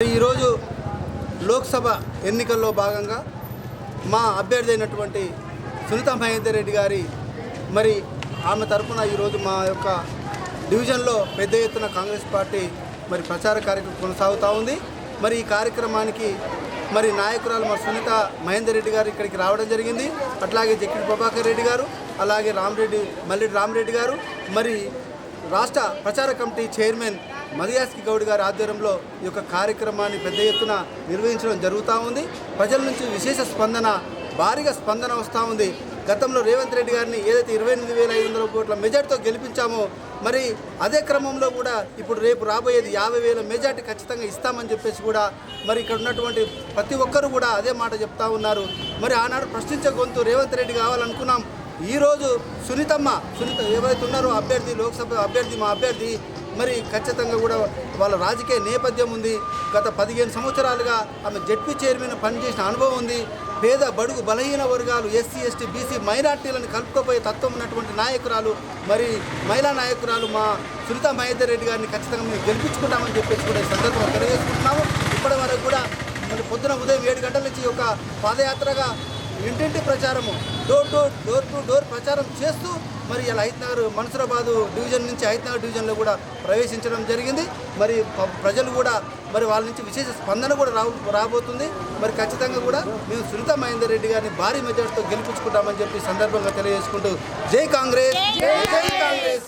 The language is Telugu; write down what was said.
ఈరోజు లోక్సభ ఎన్నికల్లో భాగంగా మా అభ్యర్థి అయినటువంటి సునీత మహేందర్ రెడ్డి గారి మరి ఆమె తరఫున ఈరోజు మా యొక్క డివిజన్లో పెద్ద ఎత్తున కాంగ్రెస్ పార్టీ మరి ప్రచార కార్యక్రమం కొనసాగుతూ ఉంది. మరి ఈ కార్యక్రమానికి మరి నాయకురాలు మా సునీత మహేందర్ రెడ్డి గారు ఇక్కడికి రావడం జరిగింది. అట్లాగే జక్కిడి ప్రభాకర్ రెడ్డి గారు అలాగే రామరెడ్డి మల్లిడి రామరెడ్డి గారు మరి రాష్ట్ర ప్రచార కమిటీ చైర్మన్ మదియాస్కి గౌడ్ గారి ఆధ్వర్యంలో ఈ యొక్క కార్యక్రమాన్ని పెద్ద ఎత్తున నిర్వహించడం జరుగుతూ ఉంది. ప్రజల నుంచి విశేష స్పందన భారీగా స్పందన వస్తూ ఉంది. గతంలో రేవంత్ రెడ్డి గారిని ఏదైతే ఇరవై ఎనిమిది వేల ఐదు వందల కోట్ల మెజార్టీతో గెలిపించామో మరి అదే క్రమంలో కూడా ఇప్పుడు రేపు రాబోయేది యాభై వేల మెజార్టీ ఖచ్చితంగా ఇస్తామని చెప్పేసి కూడా మరి ఇక్కడ ఉన్నటువంటి ప్రతి ఒక్కరు కూడా అదే మాట చెప్తా ఉన్నారు. మరి ఆనాడు ప్రశ్నించే గొంతు రేవంత్ రెడ్డి కావాలనుకున్నాం. ఈరోజు సునీతమ్మ సునీత ఎవరైతే ఉన్నారో అభ్యర్థి లోక్సభ అభ్యర్థి మా అభ్యర్థి మరి ఖచ్చితంగా కూడా వాళ్ళ రాజకీయ నేపథ్యం ఉంది. గత పదిహేను సంవత్సరాలుగా ఆమె జడ్పీ చైర్మన్ పనిచేసిన అనుభవం ఉంది. పేద బడుగు బలహీన వర్గాలు ఎస్సీ ఎస్టీ బీసీ మైనార్టీలను కలుపుకోపోయే తత్వం ఉన్నటువంటి నాయకురాలు మరి మహిళా నాయకురాలు మా సునీత మహేందర్ రెడ్డి గారిని ఖచ్చితంగా మేము గెలిపించుకుంటామని చెప్పేసి కూడా ఈ సందర్భంగా తెలియజేసుకుంటున్నాము. ఇప్పటి వరకు కూడా మరి పొద్దున ఉదయం ఏడు గంటల నుంచి ఒక పాదయాత్రగా ఇంటింటి ప్రచారము. Door to door to door ప్రచారం చేస్తూ మరి ఇలా హైత్నగర్ మన్సూరాబాదు డివిజన్ నుంచి హైత్నగర్ డివిజన్లో కూడా ప్రవేశించడం జరిగింది. మరి ప్రజలు కూడా మరి వాళ్ళ నుంచి విశేష స్పందన కూడా రా రాబోతుంది. మరి ఖచ్చితంగా కూడా మేము సునీత మహేందర్ రెడ్డి గారిని భారీ మెజార్టీతో గెలిపించుకుంటామని చెప్పి సందర్భంగా తెలియజేసుకుంటూ జై కాంగ్రెస్ జై కాంగ్రెస్.